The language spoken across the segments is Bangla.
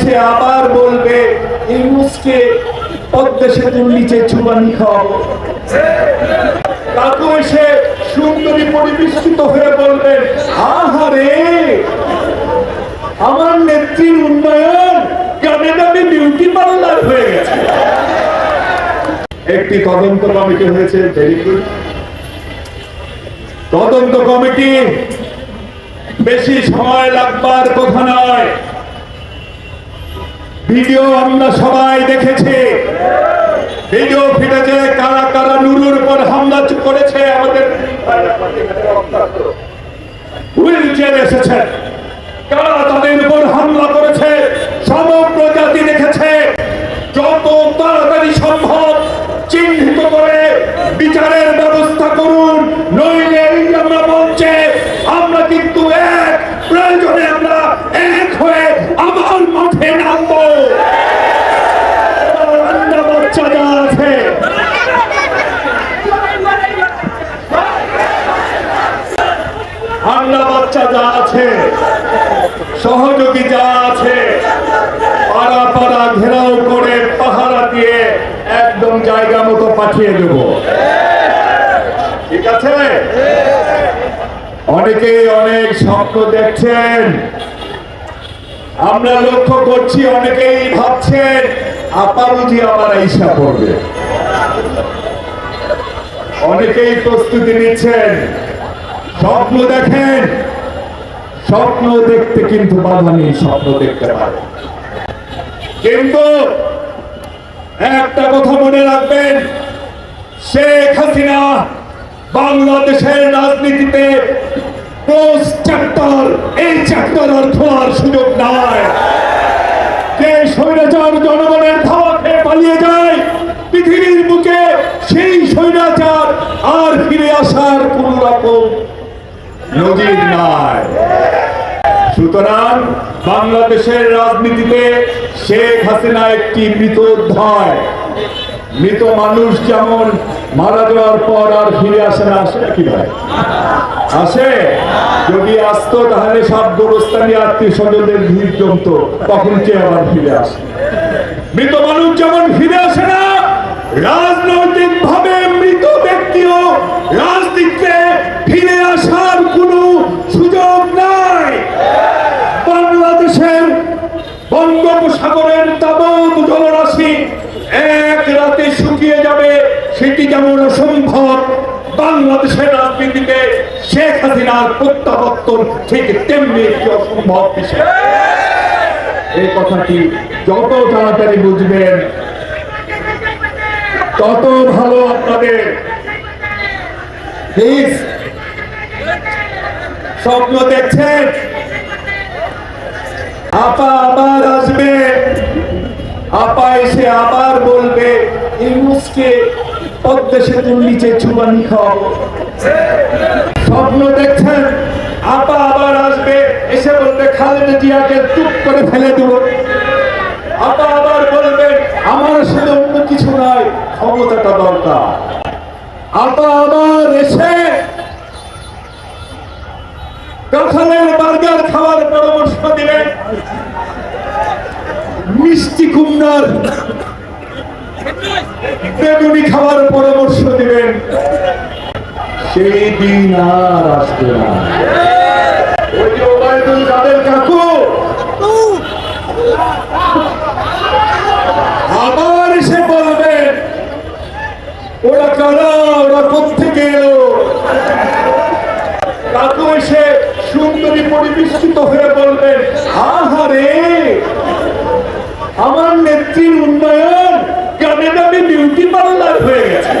এসে আবার বলবে ইউনুসকে পদ্মা সেতুর নিচে চুবানি খাওয়াবো কাকু এসে সুন্দরী পরিবেষ্টিত হয়ে বলবেন আহারে, আমার নেত্রীর উন্নয়ন গানে গানে বিউটি পার্লার হয়ে গেছে। একটি তদন্ত কমিটি হয়েছে ভেরি গুড তদন্ত কমিটি বেশি সময় লাগবার কথা নয়। ভিডিও আমরা সবাই দেখেছি। ভিডিও ফিটেছে কারা কারা নুরুর উপর হামলা করেছে আমাদের হুইল চেয়ার এসেছে কারা তাদের উপর হামলা করেছে সমগ্র জাতি দেখেছে যত তাড়াতাড়ি সম্ভব চিহ্নিত করে বিচারের ব্যবস্থা করুন নইলে এই যে আমরা বলছে আমরা কিন্তু এক প্রয়োজনে আমরা এক হয়ে আবার মাঠে নামবো রান্না বাচ্চা যা আছে হান্না বাচ্চা যা আছে, সহযোগী যা আছে, পাড়া পাড়া ঘেরাও করে পাহারা দিয়ে একদম জায়গা মতো পাঠিয়ে দেব। ঠিক আছে? অনেকেই অনেক স্বপ্ন দেখছেন। আমরা লক্ষ্য করছি, অনেকেই ভাবছেন আপারুজি আমার ঈশা পড়বে। অনেকেই প্রস্তুতি নিচ্ছেন। স্বপ্ন দেখেন। স্বপ্ন দেখতে কিন্তু বাধা নেই, স্বপ্ন দেখতে পারে। কিন্তু একটা কথা মনে রাখবেন, শেখ হাসিনা বাংলাদেশের রাজনীতিতে ক্লোজ চ্যাপ্টার এই চ্যাপ্টার আর সুযোগ নাই। যে স্বৈরাচার জনগণের খেয়ে পালিয়ে যায়, পৃথিবীর বুকে সেই স্বৈরাচার আর ফিরে আসার কোন রকম নজির নাই সুতরাং বাংলাদেশের রাজনীতিতে শেখ হাসিনা একটি মৃত অধ্যায় মৃত মানুষ যেমন মারা যাওয়ার পর আর ফিরে আসে না, আসে নাকি ভাই আসে? যদি আসতো তাহলে সব গোরস্থানী আত্মীয় স্বজনদের ভিড় জমতো, তখন কে আবার ফিরে আসে? মৃত মানুষ যেমন ফিরে আসে না রাজনৈতিক ভাবে মৃত ব্যক্তিও রাজনীতিতে ফিরে আসার কোনো সুযোগ নাই বাংলাদেশের বঙ্গোপসাগরের তাবৎ জলরাশি এক রাতে শুকিয়ে যাবে সেটি যেমন অসম্ভব বাংলাদেশের রাজনীতিতে শেখ হাসিনার প্রত্যাবর্তন ঠিক তেমনি একটি অসম্ভব বিষয়। এই কথাটি যত তাড়াতাড়ি বুঝবেন, তত ভালো আপনাদের। স্বপ্ন দেখছেন? আপা আবার আসবে। আপা এসে আবার বলবে, ইউনুসকে স্বপ্ন দেখছেন, আপা আবার আসবে, এসে বলবে, খালেদা জিয়াকে চুপ করে ফেলে দেবো। আপা আবার বলবেন আমার আসলে অন্য কিছু নাই, ক্ষমতাটা দরকার। আপা আবার এসে খাওয়ার পরামর্শ দিলেন মিষ্টি কুমড়ার বেগুনি খাওয়ার পরামর্শ দিবেন। সেই দিন আর আসবে না। বলবেন ওরা কারা? ওরা হয়ে বলবেন আহারে! আমার নেত্রীর উন্নয়ন বিউটি পার্লার হয়ে গেছে।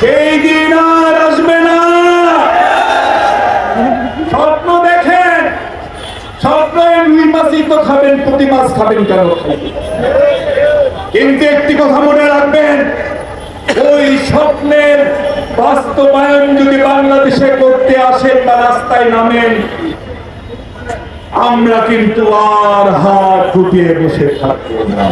সেই দিন আর আসবে না। স্বপ্ন দেখেন, স্বপ্ন রুই মাছই তো খাবেন, প্রতি মাছ খাবেন কেন? কিন্তু একটি কথা মনে রাখবেন, ওই স্বপ্নের বাস্তবায়ন যদি বাংলাদেশে করতে আসেন বা রাস্তায় নামেন, আমরা কিন্তু আর হাত গুটিয়ে বসে থাকব না।